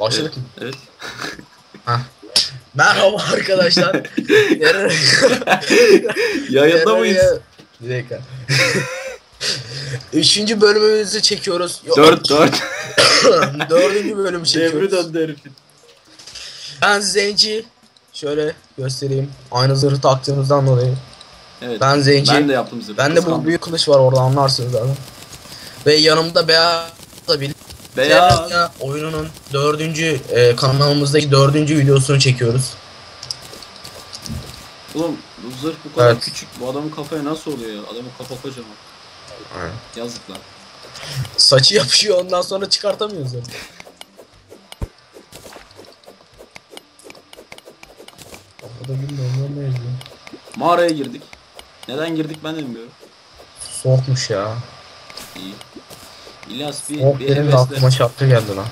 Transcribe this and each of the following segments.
Başladık mı? Evet. Merhaba arkadaşlar. Yayında mıyız? Bir dakika. Üçüncü bölümümüzü çekiyoruz. Yok, 4 4. Dördüncü bölümü Devri çekiyoruz. döndü herifin. Ben Zenci. Şöyle göstereyim. Aynı zırhı taktığımızdan dolayı. Evet. Ben Zenci. Ben de yaptım zırh. Bende bu Kıskandım. büyük kılıç var orada anlarsınız zaten. Ve yanımda beyaz da bir Beyaz. Terraria oyununun dördüncü e, kanalımızdaki dördüncü videosunu çekiyoruz. Oğlum bu zırh bu kadar Evet. küçük. Bu adamın kafaya nasıl oluyor ya? Adamın kafa kocaman. Yazık lan. Saçı yapışıyor ondan sonra çıkartamıyoruz yani. Kafada bilmiyorum ne yazıyor. Mağaraya girdik. Neden girdik ben de bilmiyorum. Soğukmuş ya. İyi. İlyas bir, Soğuk bir benim de aklıma hevesle. şapka geldi lan.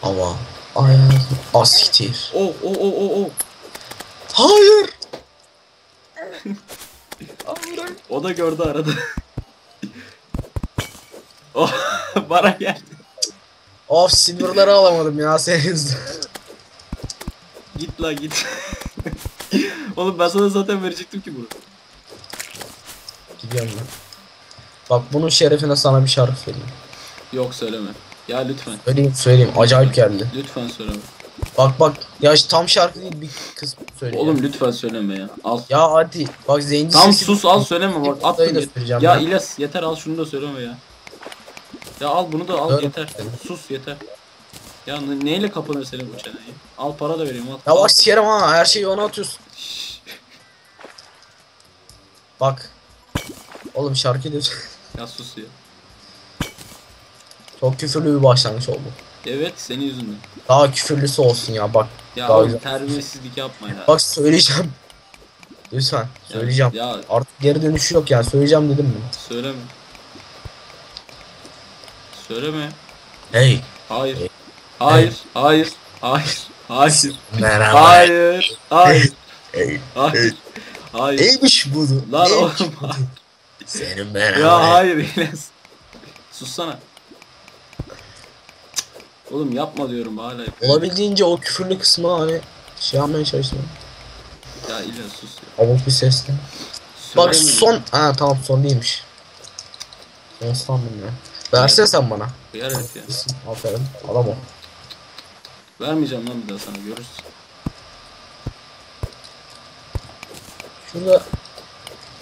Hava. Ay. Asiktir. Oh oh oh oh oh. Hayır. O da gördü arada. oh bana geldi. Of silverları alamadım ya senin yüzünden. Git la git. Oğlum ben sana zaten verecektim ki bunu. Gidiyorum ben. Bak bunun şerefine sana bir şarkı söyleyeyim. Yok söyleme. Ya lütfen. Söyleyeyim söyleyeyim acayip geldi. Lütfen söyleme. Bak bak ya tam şarkı değil bir kısmı söyle. Oğlum lütfen söyleme ya. Al. Ya hadi bak zenci Tam sesi- sus al söyleme bak attım. Ya ben. İlyas yeter al şunu da söyleme ya. Ya al bunu da al Söyle. yeter. Sus yeter. Ya ne- neyle kapanır senin bu çeneyi? Al para da vereyim al. Ya bak sikerim ha her şeyi ona atıyorsun. Bak. Oğlum şarkı diyor. Ya sus ya. Çok küfürlü bir başlangıç oldu. Evet senin yüzünden. Daha küfürlüsü olsun ya bak. Ya Daha oğlum güzel. terbiyesizlik yapma ya. Bak söyleyeceğim. Lütfen söyleyeceğim. Ya Artık geri dönüşü yok yani söyleyeceğim dedim mi? söyleme. Söyleme. Hey. Hayır. Hey. Hayır. Hayır. Hayır. Hayır. Merhaba. Hayır. Hayır. Hey. Hayır. Hayır. Neymiş bu? Lan oğlum. Senin merhaba. Ya hayır İlyas. Sussana. Oğlum yapma diyorum hala. Olabildiğince o küfürlü kısmı hani şey yapmaya çalıştım. Ya İlyas sus ya. Abuk bir sesle. Bak Söyleme. son... Ha tamam son değilmiş. Son sandım ya. Versene sen bana. Hıyar herif ya. İyisin, Aferin. Adam o. Vermeyeceğim lan bir daha sana görürsün. Şurada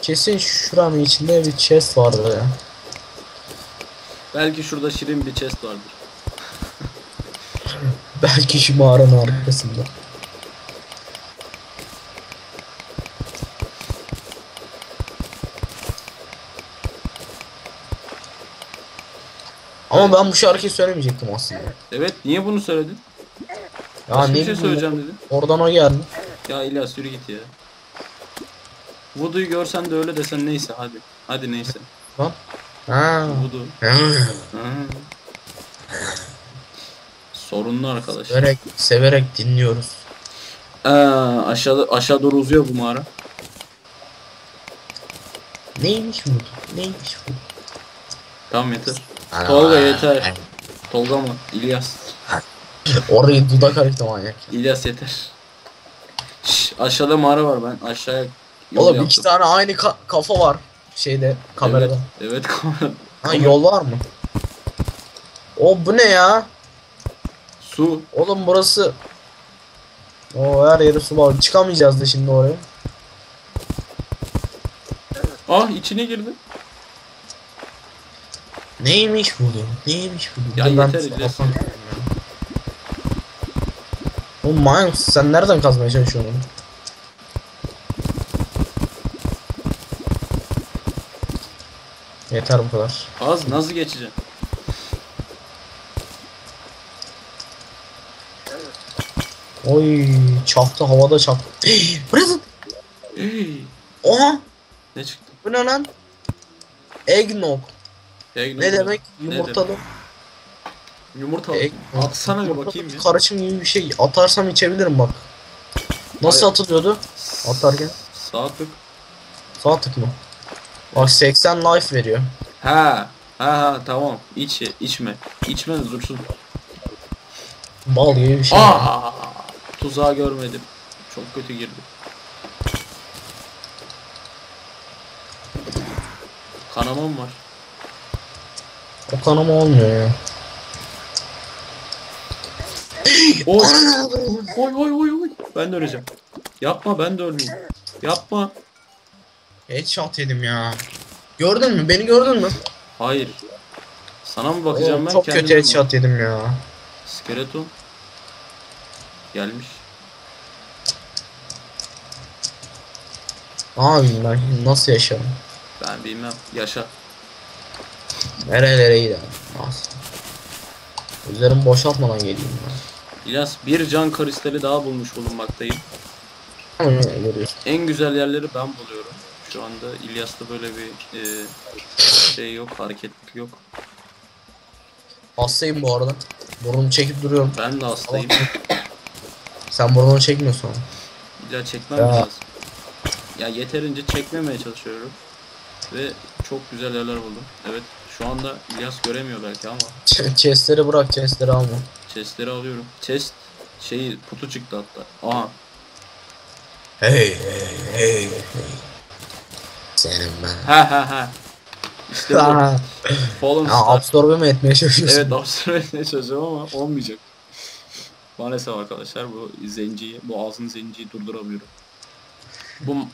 kesin şuranın içinde bir chest vardı ya. Belki şurada şirin bir chest vardır. Belki şu mağaranın arkasında. Ama ben bu şarkıyı söylemeyecektim aslında. Evet niye bunu söyledin? Ya Başka ne bir şey bileyim, söyleyeceğim dedin. Oradan o geldi. Ya İlyas yürü git ya. Voodoo'yu görsen de öyle desen neyse hadi. Hadi neyse. Lan. Ha. Voodoo. Ha. Sorunlu arkadaş. Severek, severek dinliyoruz. Ee, aşağıda aşağı doğru uzuyor bu mağara. Neymiş bu? Neymiş bu? Tamam yeter. Tolga yeter. Tolga mı? İlyas. Orayı dudak hareketi manyak. İlyas yeter. Şş, aşağıda mağara var ben aşağıya yol Oğlum yaptım. iki tane aynı ka- kafa var şeyde kamerada. Evet, evet kamera. Ha yol var mı? O bu ne ya? Su. Oğlum burası O her yeri su var. Çıkamayacağız da şimdi oraya. Ah içine girdi. Neymiş bu? Neymiş bu? Ya Dur ben yeter, ya. Oğlum manyak mısın? sen nereden kazmaya çalışıyorsun Yeter bu kadar. Az nasıl geçeceğim? Oy çaktı havada çaktı. Ey, Oha ne çıktı? bu ne lan? Eggnog. Eggnog Ne demek? Ne Yumurtalı. Yumurta Egg- atsana bir bakayım bir. Karışım gibi bir şey. Atarsam içebilirim bak. Nasıl Hayır. atılıyordu? Atarken. Sağ tık. Sağ tık mı? Bak 80 life veriyor. Ha. Ha ha tamam. İç içme. İçme de dursun. Bal gibi bir şey. Aa! Tuzağı görmedim. Çok kötü girdim. Kanamam var. O kanama olmuyor ya. Oy. oy oy oy oy. Ben de öleceğim. Yapma ben de ölmeyeyim. Yapma. Headshot yedim ya. Gördün mü? Beni gördün mü? Hayır. Sana mı bakacağım Oo, ben? çok kötü headshot yedim ya. Skeleton. Gelmiş. Yapayım ben? Nasıl yaşarım? Ben bilmem. Yaşa. Nerelere giderim? Nasıl? Üzerimi boşaltmadan geleyim ben. İlyas bir can kristali daha bulmuş bulunmaktayım. En güzel yerleri ben buluyorum. Şu anda İlyas'ta böyle bir e, şey yok, hareketlik yok. Hastayım bu arada. Burnumu çekip duruyorum. Ben de hastayım. Sen burnunu çekmiyorsun ama. İlla çekmem Ya. lazım. Ya yeterince çekmemeye çalışıyorum. Ve çok güzel yerler buldum. Evet, şu anda İlyas göremiyor belki ama Ch- Chestleri bırak, chestleri alma. chestleri alıyorum. Chest şeyi putu çıktı hatta. Aha, Hey hey hey hey. Senin ben. ha ha ha. İşte bu. Fallen ya Star. absorbe mi etmeye çalışıyorsun? Evet absorbe etmeye çalışıyorum ama olmayacak. Maalesef arkadaşlar bu zenciyi, bu ağzın zenciyi durduramıyorum.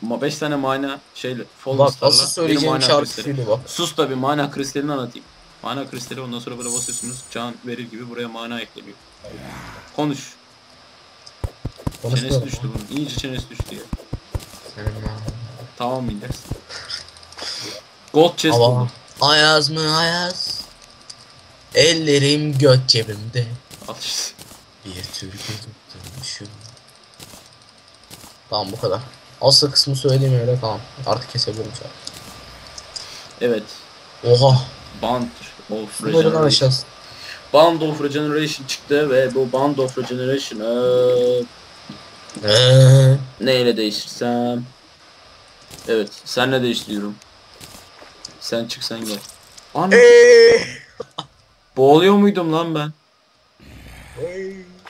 Bu 5 tane mana şeyle Fallen Bak Star'la asıl bir söyleyeceğim mana şarkı kristali. şuydu bak. Sus da bir mana kristalini anlatayım. Mana kristali ondan sonra böyle basıyorsunuz can verir gibi buraya mana ekleniyor. Konuş. Çenesi Konuşmuyorum. düştü bunun. İyice çenesi düştü ya. Senin ben. Tamam millet. Gold chest buldum. Ayaz mı Ayaz? Ellerim göt cebimde. At işte. Bir türkü tutturmuşum. Tamam bu kadar. Asıl kısmı söyleyeyim öyle tamam. Artık kesebilirim şu an. Evet. Oha. Band of Regeneration. aşağısı. Band of Regeneration çıktı ve bu Band of Regeneration Eee. neyle değiştirsem? Evet, senle değiştiriyorum. Sen çık sen gel. An Eee. boğuluyor muydum lan ben?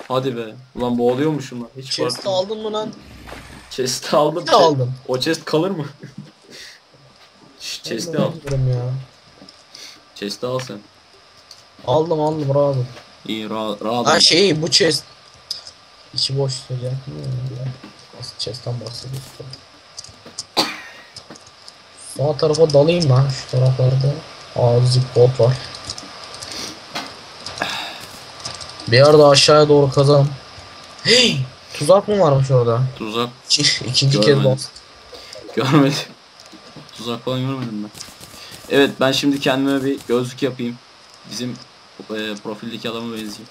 Hadi be. Ulan boğuluyormuşum lan. Hiç Chest farkında. aldın mı lan? Chest'i aldım. Ne aldın? O chest kalır mı? Şş, chest'i al. Aldım ya. Chest'i al sen. Aldım aldım ol. İyi rahat rahat. Ha şey bu chest. İçi boş söyleyecek. Nasıl chest'ten bahsediyorsun? Sağ tarafa dalayım ben şu taraflarda. Azıcık bot var. Bir yerde aşağıya doğru kazalım. Hey! Tuzak mı varmış orada? Tuzak İki, ikinci kez bas. görmedim. Tuzak falan görmedim ben. Evet ben şimdi kendime bir gözlük yapayım. Bizim e, profildeki adama benziyor.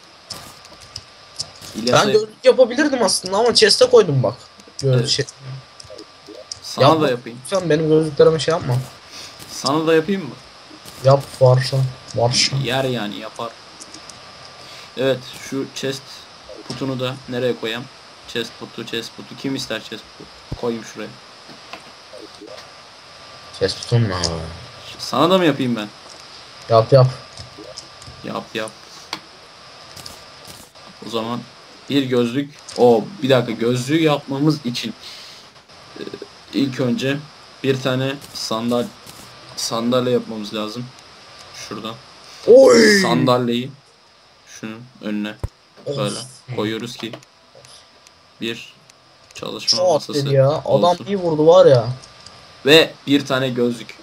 İlyas'a Ben gözlük yapabilirdim aslında ama chest'e koydum bak. Göz Evet. şey. Sana Yapma. da yapayım. Sen benim gözlüklerime şey yapma. Sana da yapayım mı? Yap varsa. Varsa. Yer yani yapar. Evet şu chest putunu da nereye koyayım? Chest putu, chest putu. Kim ister chest putu? Koyayım şuraya. Chest tutunma abi. Sana da mı yapayım ben? Yap yap. Yap yap. O zaman bir gözlük. O bir dakika gözlüğü yapmamız için e, ilk önce bir tane sandal sandalye yapmamız lazım. Şuradan. Oy! Sandalyeyi şunun önüne böyle koyuyoruz ki bir çalışma Çok masası ya. Adam olsun. iyi vurdu var ya. Ve bir tane gözlük.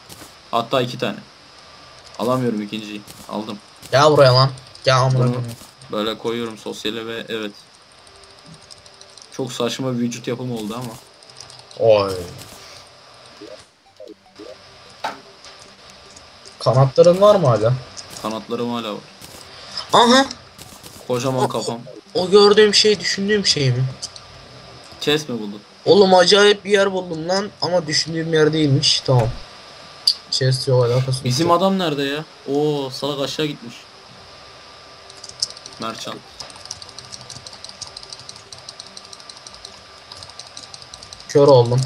Hatta iki tane. Alamıyorum ikinciyi. Aldım. Gel buraya lan. Gel amına. Böyle koyuyorum sosyale ve evet. Çok saçma bir vücut yapımı oldu ama. Oy. Kanatların var mı hala? Kanatlarım hala var. Aha. Kocaman kafam. O gördüğüm şey düşündüğüm şey mi? Chest mi buldun? Oğlum acayip bir yer buldum lan ama düşündüğüm yer değilmiş. Tamam. Chest yok alakası yok. Bizim adam nerede ya? Oo salak aşağı gitmiş. Merchant. Kör oldum.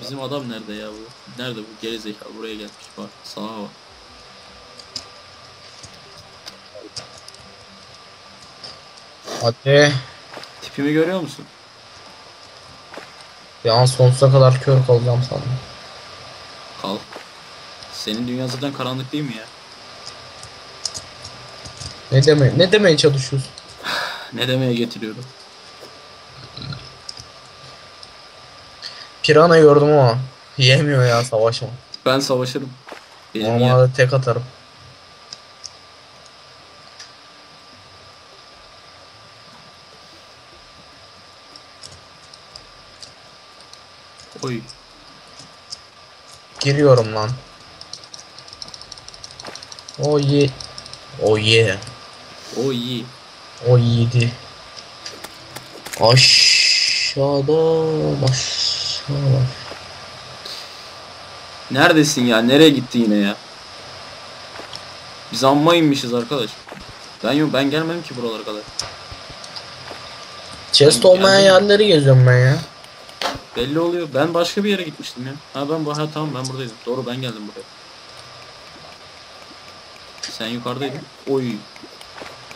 Bizim adam nerede ya bu? Nerede bu geri zekalı buraya gelmiş bak sağa bak. Hadi. Tipimi görüyor musun? Bir an sonsuza kadar kör kalacağım sandım. Kal. Senin dünya zaten karanlık değil mi ya? Ne deme ne demeye çalışıyorsun? Ne demeye getiriyorum? Pirana gördüm ama yemiyor ya savaşma. Ben savaşırım. Benim. Normalde tek atarım. Oy. Giriyorum lan. O ye. O ye. O iyi. O yedi. Aşağıda aşağıda. Neredesin ya? Nereye gitti yine ya? Biz amma inmişiz arkadaş. Ben yok ben gelmedim ki buralara kadar. Chest olmayan yerleri geziyorum ben ya. Belli oluyor. Ben başka bir yere gitmiştim ya. Ha ben bu ha tamam ben buradaydım. Doğru ben geldim buraya. Sen yukarıdaydın. Oy.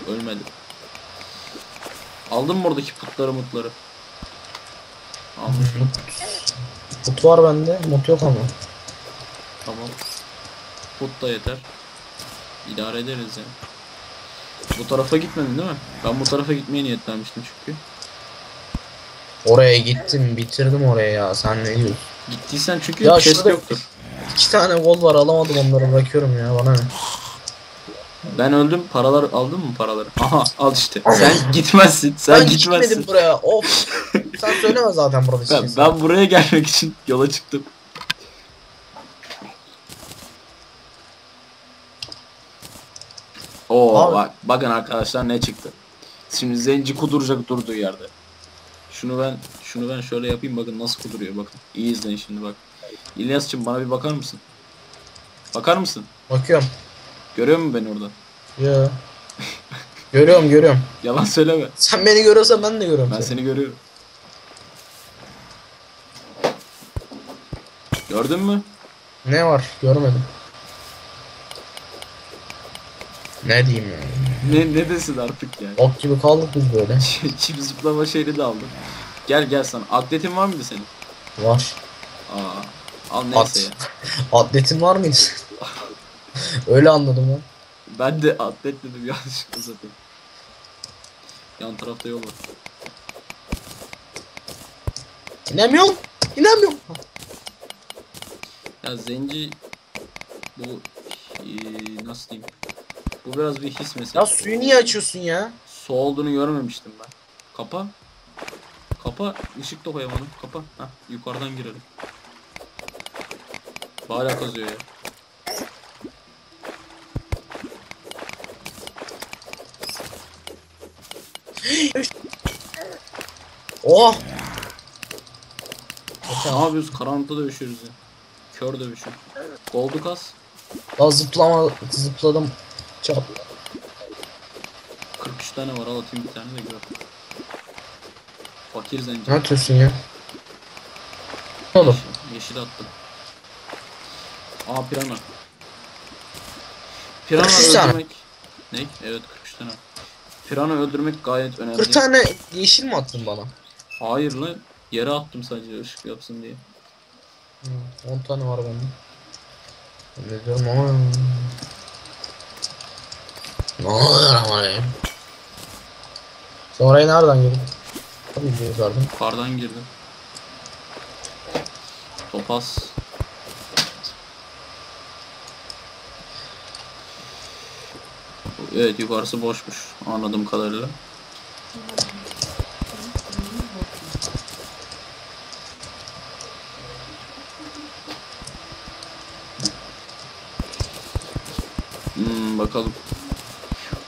Ölmedim. Aldın mı oradaki putları mutları? Almışım. Mut var bende, mut yok ama. Tamam. Put da yeter. İdare ederiz ya. Bu tarafa gitmedin değil mi? Ben bu tarafa gitmeye niyetlenmiştim çünkü. Oraya gittim, bitirdim oraya ya. Sen ne diyorsun? Gittiysen çünkü Ya chest yoktur. İki tane gol var alamadım onları bırakıyorum ya bana ne? Ben öldüm. Paralar aldın mı paraları? Aha al işte. Sen gitmezsin. Sen ben gitmezsin. gitmedim buraya. Of. Sen söyleme zaten burada Ben, şeysin. ben buraya gelmek için yola çıktım. Oo Abi. bak bakın arkadaşlar ne çıktı. Şimdi zenci kuduracak durduğu yerde. Şunu ben şunu ben şöyle yapayım bakın nasıl kuduruyor bakın. İyi izleyin şimdi bak. İlyas'cığım bana bir bakar mısın? Bakar mısın? Bakıyorum. Görüyor musun beni orada? Ya. görüyorum görüyorum. Yalan söyleme. Sen beni görüyorsan ben de görüyorum Ben seni. seni görüyorum. Gördün mü? Ne var? Görmedim. Ne diyeyim ya? Ne ne desin artık yani? Ok gibi kaldık biz böyle. Çip zıplama şeyini de aldım. Gel gel sana. Atletin var mıydı senin? Var. Aa. Al neyse ya. Atletin var mıydı? Öyle anladım ben. Ben de atlet dedim yanlışlıkla zaten. Yan tarafta yol var. İnemiyorum. İnemiyorum. Ya zenci bu eee, nasıl diyeyim? Bu biraz bir his meselesi. Ya suyu niye açıyorsun ya? Su olduğunu görmemiştim ben. Kapa. Kapa. Işık da koyamadım. Kapa. Hah yukarıdan girelim. Hala kazıyor ya. Oh. Ne yapıyoruz? Karanlıkta dövüşüyoruz ya. Kör dövüşü. Goldu kas. Ya zıplama zıpladım. Çap. 43 tane var al atayım bir tane de gör. Fakir zenci. Ne yapıyorsun ya? Oğlum. Yeşil, yeşil attım. Aa pirana. Pirana 43 tane. öldürmek. Ne? Evet 43 tane. Pirana öldürmek gayet önemli. 40 tane yeşil mi attın bana? Hayır lan. Yere attım sadece ışık yapsın diye. Hı, 10 tane var bende. Ne diyorum ama... Ne oluyor ama ya? Sen oraya nereden girdin? Tabii ki yukarıdan. Yukarıdan girdim. Topaz. Evet yukarısı boşmuş anladığım kadarıyla. Hmm, bakalım.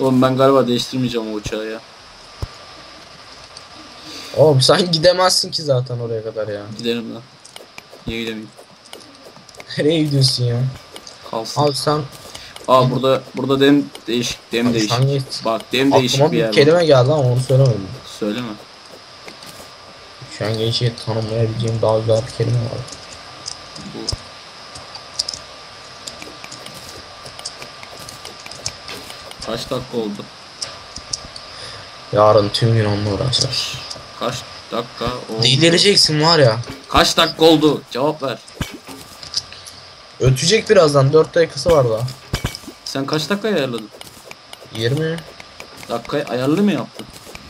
Oğlum ben galiba değiştirmeyeceğim o uçağı ya. Oğlum sen gidemezsin ki zaten oraya kadar ya. Gidelim lan. Niye gidemeyim? Nereye gidiyorsun ya? Kalsın. Abi sen Aa burada burada dem değişik dem Abi değişik. sen git. Bak dem değişik aklıma bir bir yer. var. kelime geldi ama onu söylemedim. Söyleme. Şu an gençliği tanımlayabileceğim daha güzel bir kelime var. Bu. Kaç dakika oldu? Yarın tüm gün onunla uğraşacağız. Kaç dakika oldu? Delireceksin var ya. Kaç dakika oldu? Cevap ver. Ötecek birazdan 4 dakikası var daha. Sen kaç dakika ayarladın? 20. Dakikayı ayarlı mı yaptın?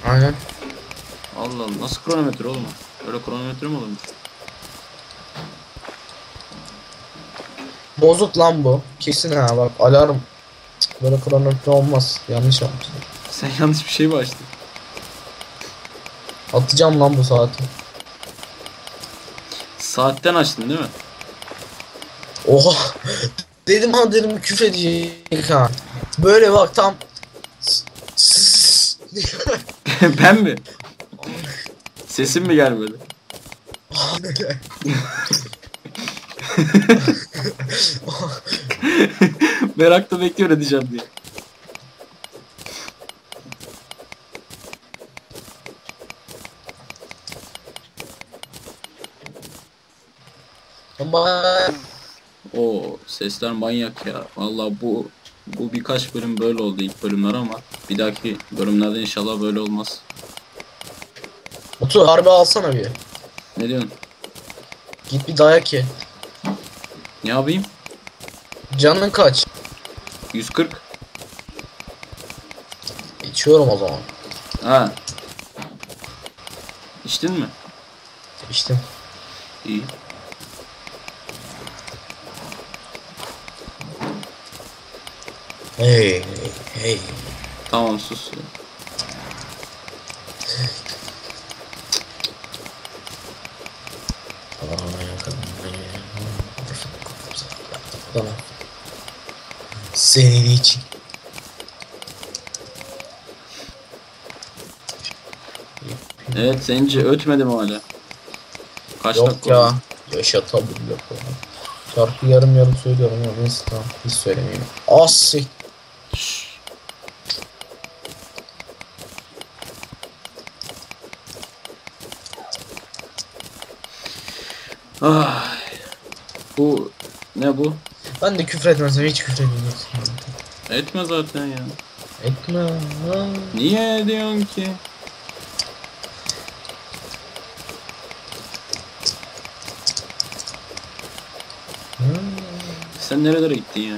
Aynen. Allah Allah nasıl kronometre oğlum? Öyle kronometre mi olurmuş? Bozuk lan bu. Kesin ha bak alarm. Böyle kronometre olmaz. Yanlış yapmışsın. Sen yanlış bir şey mi açtın? Atacağım lan bu saati. Saatten açtın değil mi? Oha. dedim ha dedim küfür edecek ha. Böyle bak tam. ben mi? Sesim mi gelmedi? Merakla bekliyor edeceğim diye. O sesler manyak ya. Vallahi bu bu birkaç bölüm böyle oldu ilk bölümler ama bir dahaki bölümlerde inşallah böyle olmaz. Otur harbi alsana bir. Ne diyorsun? Git bir dayak ye. Ne yapayım? Canın kaç? 140. İçiyorum o zaman. Ha. İçtin mi? İçtim. İyi. Hey hey. Tamam sus. Senin için. Evet sence ötmedi mi hala? Kaç Yok dakika ya. oldu? Yaşatabilir yok. Şarkı yarım yarım söylüyorum ama neyse tamam. Hiç söylemeyeyim. As Şşş. Ay. Bu ne bu? Ben de küfür etmezsem hiç küfür etmeyeceğim. Etme zaten ya. Etme. Niye ediyorsun ki? Sen nerelere gittin ya?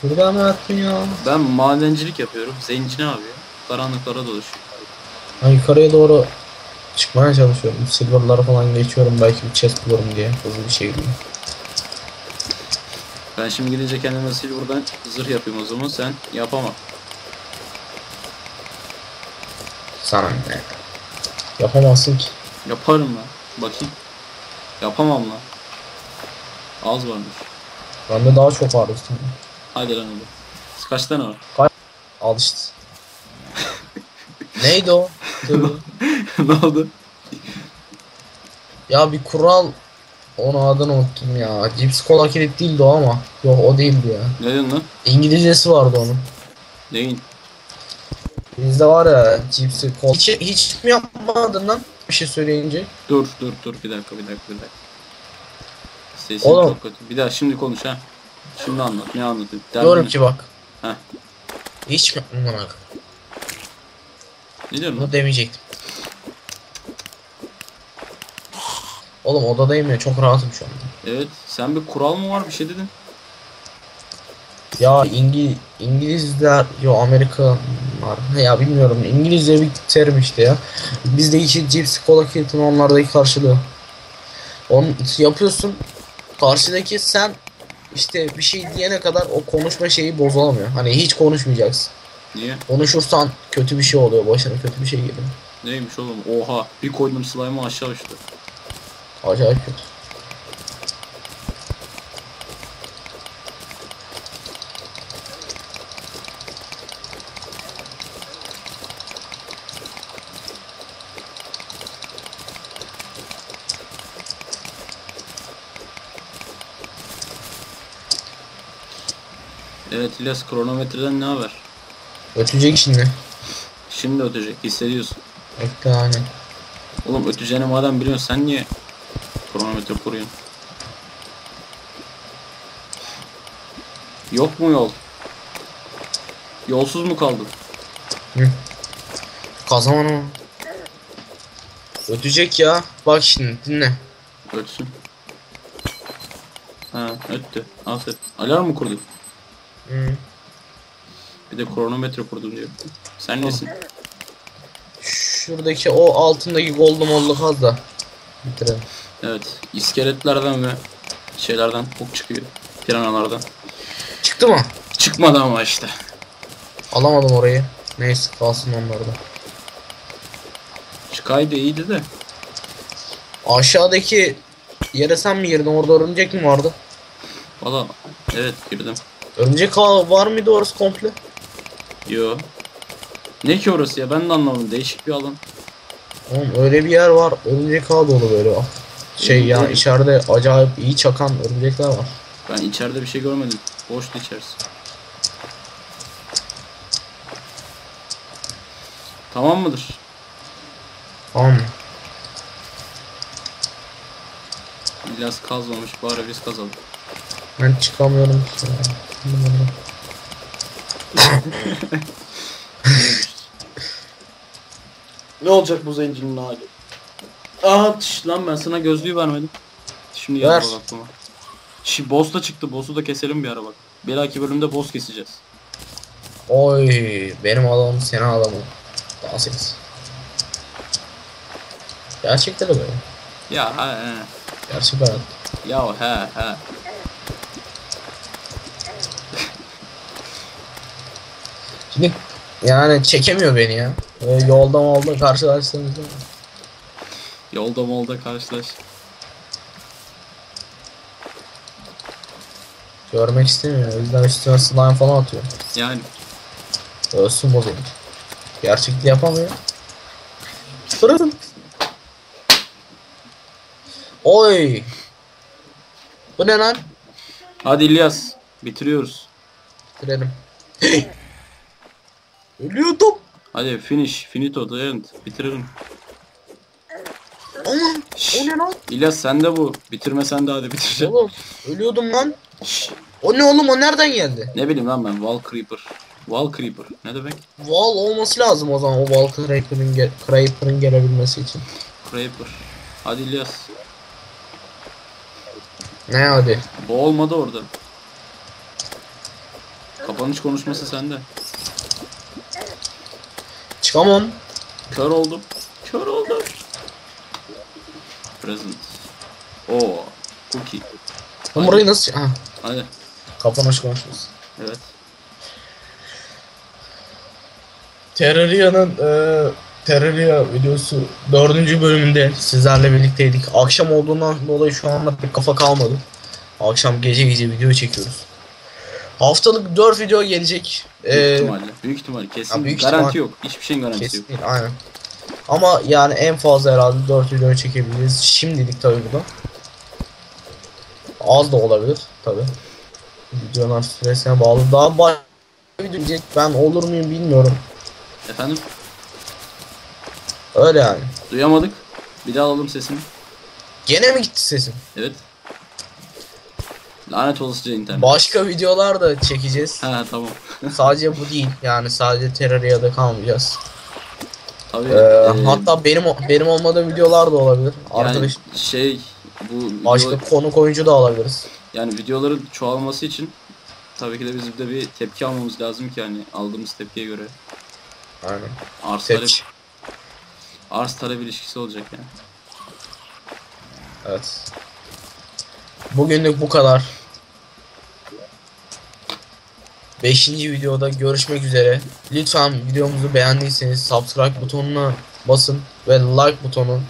Şurada mı attın ya? Ben madencilik yapıyorum. Zenci ne yapıyor? Karanlıklara dolaşıyor. Ben yukarıya doğru çıkmaya çalışıyorum. Silver'ları falan geçiyorum belki bir chest bulurum diye hızlı bir şekilde. Ben şimdi gidince kendime silver'dan zırh yapayım o zaman. Sen yapamam. Sana ne? Yapamazsın ki. Yaparım lan. Bakayım. Yapamam lan. Az varmış. Bende daha çok var üstünde. Hadi lan hadi. Kaç tane var? Al işte. Neydi o? Dur. ne oldu? ya bir kural onun adını unuttum ya. Cips kola kilit değildi o ama. Yok o değildi ya. Ne diyorsun lan? İngilizcesi vardı onun. Neyin? Bizde var ya cipsi kola. Hiç, hiç mi yapmadın lan? Bir şey söyleyince. Dur dur dur bir dakika bir dakika bir dakika. Sesin Oğlum. çok kötü. Bir daha şimdi konuş ha. Şimdi anlat. Ne anlatayım? Diyorum Derdin ki bak. Heh. Hiç mi? Aman ha. Ne diyorsun lan? Bunu demeyecektim. Oğlum odadayım ya çok rahatım şu anda. Evet. Sen bir kural mı var bir şey dedin? Ya İngil İngilizler yo Amerika var. Ya bilmiyorum. İngilizce bir terim işte ya. Bizdeki cips kola kilitin onlardaki karşılığı. Onu yapıyorsun. Karşıdaki sen işte bir şey diyene kadar o konuşma şeyi bozulamıyor. Hani hiç konuşmayacaksın. Niye? Konuşursan kötü bir şey oluyor. Başına kötü bir şey geliyor. Neymiş oğlum? Oha. Bir koydum slime'ı aşağı uçtu. Acayip kötü. Evet İlyas kronometreden ne haber? Ötecek şimdi. Şimdi ötecek hissediyorsun. Bekle hani. Oğlum öteceğini madem biliyorsun sen niye kronometre kuruyorsun? Yok mu yol? Yolsuz mu kaldın? Kazaman o. Ötecek ya. Bak şimdi dinle. Ötsün. Ha öttü. Aferin. Alarm mı kurdun? Hı. Bir de kronometre kurdum diyor. Sen nesin? Şuradaki o altındaki goldu mollu kaz da. Bitirelim. Evet. iskeletlerden ve şeylerden ok çıkıyor. Piranalardan. Çıktı mı? Çıkmadı ama işte. Alamadım orayı. Neyse kalsın onlarda. Çıkaydı iyiydi de. Aşağıdaki yere sen mi girdin? Orada örümcek mi vardı? Valla evet girdim. Örümcek ağı var mıydı orası komple? Yo. Ne ki orası ya ben de anlamadım. Değişik bir alan. Oğlum öyle bir yer var. Örümcek ağı dolu böyle. Şey ya Öyle. içeride acayip iyi çakan örümcekler var. Ben içeride bir şey görmedim. Boştu içerisi. Tamam mıdır? Tamam? İlyas kazmamış bari biz kazalım. Ben çıkamıyorum. ya. ne olacak bu zencinin hali? Aha tış, lan ben sana gözlüğü vermedim. Şimdi Ver. geldi bak aklıma. Şi boss da çıktı. Boss'u da keselim bir ara bak. Bir dahaki bölümde boss keseceğiz. Oy benim adamım senin adamın. Dans et. Gerçekten de böyle. Ya he he. Gerçek hayat. Ya he he. Şimdi yani çekemiyor beni ya. Böyle yolda molda karşılaştığımızda. Yolda molda karşılaş. Görmek istemiyor. O yüzden üstüne slime falan atıyor. Yani Ölsün benim. Gerçekte yapamıyor. Fırın. Oy. Bu ne lan? hadi İlyas bitiriyoruz. Bitirelim. Ölüyordum. Hadi finish, finito, the end. Bitirelim. Aman o ne lan? İlyas sen de bu. Bitirmesen de hadi bitireceğim. Oğlum ölüyordum lan. Şşş. O ne oğlum o nereden geldi? Ne bileyim lan ben Wall Creeper. Wall Creeper ne demek? Wall olması lazım o zaman o Wall Creeper'ın ge Creeper'ın gelebilmesi için. Creeper. Hadi İlyas. Ne hadi? Bu olmadı orada. Kapanış konuşması sende. Çıkamam. Kör oldum. Kör oldum. Present. Oo. Cookie. Ben burayı nasıl... Ha, Hadi. kapanış konuşması. Evet. Terraria'nın e, Terraria videosu dördüncü bölümünde sizlerle birlikteydik. Akşam olduğundan dolayı şu anda pek kafa kalmadı. Akşam gece gece video çekiyoruz. Haftalık 4 video gelecek. Büyük Ee, ihtimalle. Büyük ihtimalle. Kesin. Ya büyük garanti ihtimal- yok. Hiçbir şeyin garantisi yok. kesin değil, aynen. Ama yani en fazla herhalde 4 video çekebiliriz. Şimdilik tabii bu da. Az da olabilir tabii. Videolar süresine bağlı. Daha başka video. Ben olur muyum bilmiyorum. Efendim? Öyle yani. Duyamadık. Bir daha alalım sesini. Gene mi gitti sesim? Evet. Lanet olasıca internet. Başka videolar da çekeceğiz. ha tamam. sadece bu değil. Yani sadece Terraria'da kalmayacağız. Tabii. Ee, e, hatta benim benim olmadığım videolar da olabilir. yani Arkadaş şey bu başka video- konuk oyuncu da alabiliriz. yani videoların çoğalması için tabii ki de bizim de bir tepki almamız lazım ki yani aldığımız tepkiye göre Aynen. arz talep arz talep ilişkisi olacak yani. Evet. Bugünlük bu kadar. Beşinci videoda görüşmek üzere. Lütfen videomuzu beğendiyseniz subscribe butonuna basın ve like butonu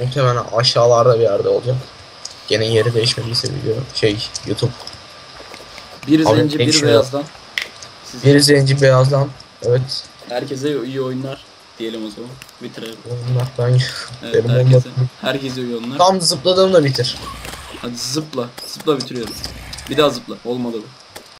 muhtemelen aşağılarda bir yerde olacak. Gene yeri değişmediyse video şey YouTube. Bir Abi, zenci bir beyazdan. Siz Bir zenci beyazdan. Evet. herkese iyi oyunlar diyelim o zaman. Bitirelim. Bunlar ben Evet, benim herkese, herkese iyi oyunlar. Tam zıpladığımda bitir. Hadi zıpla. Zıpla bitiriyorum. Bir daha zıpla. Olmadı bu.